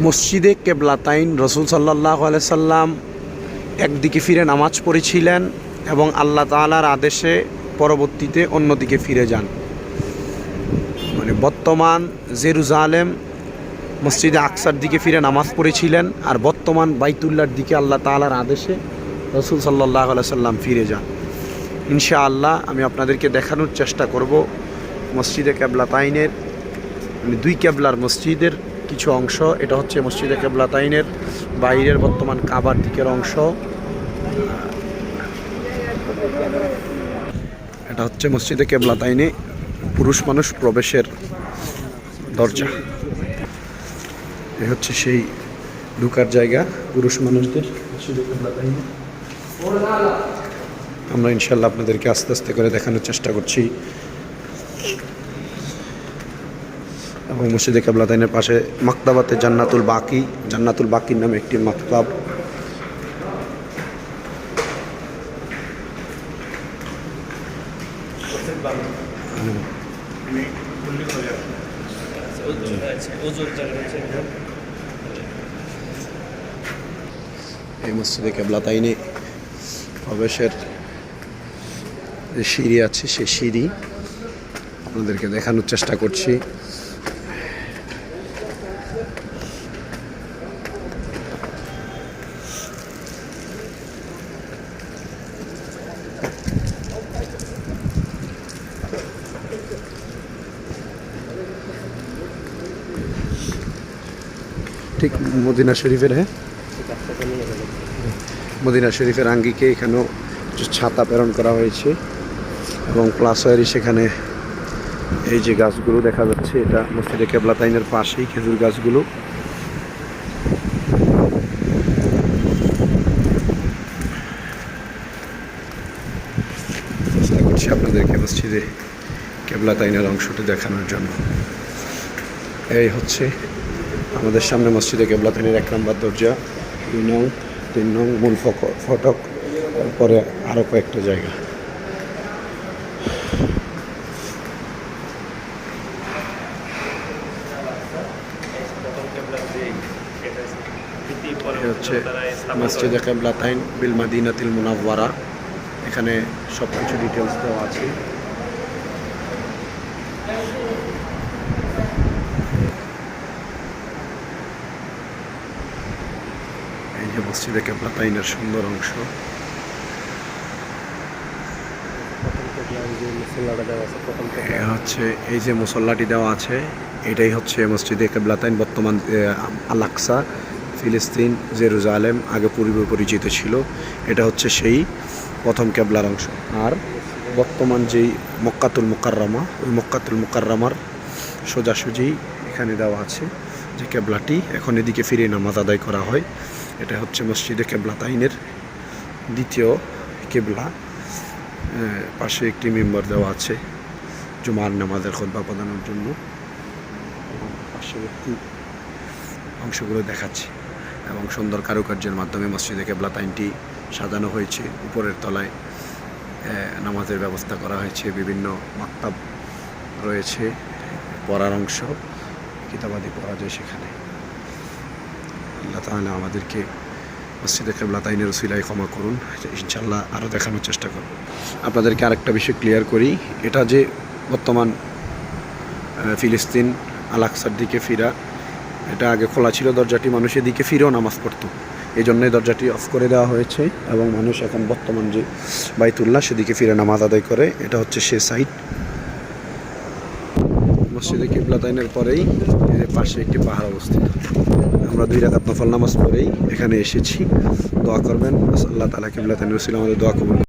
মসজিদে কেবলাতাইন রসুল সাল্লাহ সাল্লাম একদিকে ফিরে নামাজ পড়েছিলেন এবং আল্লাহ তাআলার আদেশে পরবর্তীতে অন্যদিকে ফিরে যান। মানে বর্তমান জেরুজালেম মসজিদে আকসার দিকে ফিরে নামাজ পড়েছিলেন আর বর্তমান বাইতুল্লার দিকে আল্লাহ তাআলার আদেশে রসুল সাল্লাহ সাল্লাম ফিরে যান। ইনশাআল্লাহ আমি আপনাদেরকে দেখানোর চেষ্টা করব মসজিদে কেবলাতাইনের মানে দুই কেবলার মসজিদের কিছু অংশ, এটা হচ্ছে মসজিদে কেবলাতাইনের বাইরের বর্তমান কাবার দিকের অংশ। এটা হচ্ছে মসজিদে কেবলাতাইনে পুরুষ মানুষ প্রবেশের দরজা। এ হচ্ছে সেই ঢুকার জায়গা পুরুষ মানুষদের। আমরা ইনশাল্লাহ আপনাদেরকে আস্তে আস্তে করে দেখানোর চেষ্টা করছি। এবং মসজিদে কেবলাতাইনের পাশে মাকতাবাতে জান্নাতুল বাকি, জান্নাতুল বাকির নামে একটি মাকতাব। এই মসজিদে কেবলাতাইনে প্রবেশের যে সিঁড়ি আছে সেই সিঁড়ি আপনাদেরকে দেখানোর চেষ্টা করছি। ঠিক মদিনা শরীফের হ্যাঁ? মদিনা শরীফের আঙ্গিকে এখানেও কিছু ছাতা প্রেরণ করা হয়েছে এবং প্লাস ওয়ারি সেখানে এই যে গাছগুলো দেখা যাচ্ছে, এটা মসজিদে কেবলাতাইনের পাশেই খেজুর গাছগুলো। চেষ্টা করছি আপনাদেরকে মসজিদে কেবলাতাইনের অংশটি দেখানোর জন্য। এই হচ্ছে আমাদের সামনে মসজিদে কেবলাতাইনের এক নম্বর দরজা, দুই নং, তিন নং মূল ফক- ফটক, তারপরে আরও কয়েকটা জায়গা। হচ্ছে মসজিদে কেবলাতাইন বিল মাদিনাতিল মুনাওয়ারা। এখানে সব কিছু ডিটেলস দেওয়া আছে এই যে মসজিদে কেবলাতাইনের সুন্দর অংশ। হচ্ছে, এই যে মুসল্লাটি দেওয়া আছে, এটাই হচ্ছে মসজিদে কেবলাতাইন বর্তমান আলাক্সা ফিলিস্তিন, জেরুজালেম, আগে পূর্বে পরিচিত ছিল। এটা হচ্ছে সেই প্রথম কেবলার অংশ। আর বর্তমান যেই মক্কাতুল মুকাররমা, ওই মক্কাতুল মুকাররমার সোজাসুজি এখানে দেওয়া আছে। যে কেবলাটি এখন এদিকে ফিরে নামাজ আদায় করা হয়। এটা হচ্ছে মসজিদে কেবলাতাইনের দ্বিতীয় কেবলা। পাশে একটি মেম্বার দেওয়া আছে জুমার নামাজের খোদবা প্রদানের জন্য। পার্শ্ববর্তী অংশগুলো দেখাচ্ছি। এবং সুন্দর কারুকার্যের মাধ্যমে মসজিদে কেবলাতাইনটি সাজানো হয়েছে। উপরের তলায় নামাজের ব্যবস্থা করা হয়েছে। বিভিন্ন মাক্তাব রয়েছে, পড়ার অংশ। কিতাবাদি পড়া যায় সেখানে। আল্লাহ তাহলে আমাদেরকে মসজিদে কেবলা তাইনের রসিলাই ক্ষমা করুন ইনশাল্লাহ আরও দেখানোর চেষ্টা করব। আপনাদেরকে আরেকটা বিষয় ক্লিয়ার করি, এটা যে বর্তমান ফিলিস্তিন আলাকসার দিকে ফিরা, এটা আগে খোলা ছিল, দরজাটি মানুষ এদিকে ফিরেও নামাজ পড়তো। এই জন্যই দরজাটি অফ করে দেওয়া হয়েছে এবং মানুষ এখন বর্তমান যে বাইতুল্লাহ সেদিকে ফিরে নামাজ আদায় করে, এটা হচ্ছে সে সাইট মসজিদে কিবলাতাইনের পরেই এর পাশে একটি পাহাড় অবস্থিত। আমরা দুই রাখাত নফল নামাজ পড়েই এখানে এসেছি। দোয়া করবেন। আল্লাহ তালা কিবলাতাইন রসিল আমাদের দোয়া কবুল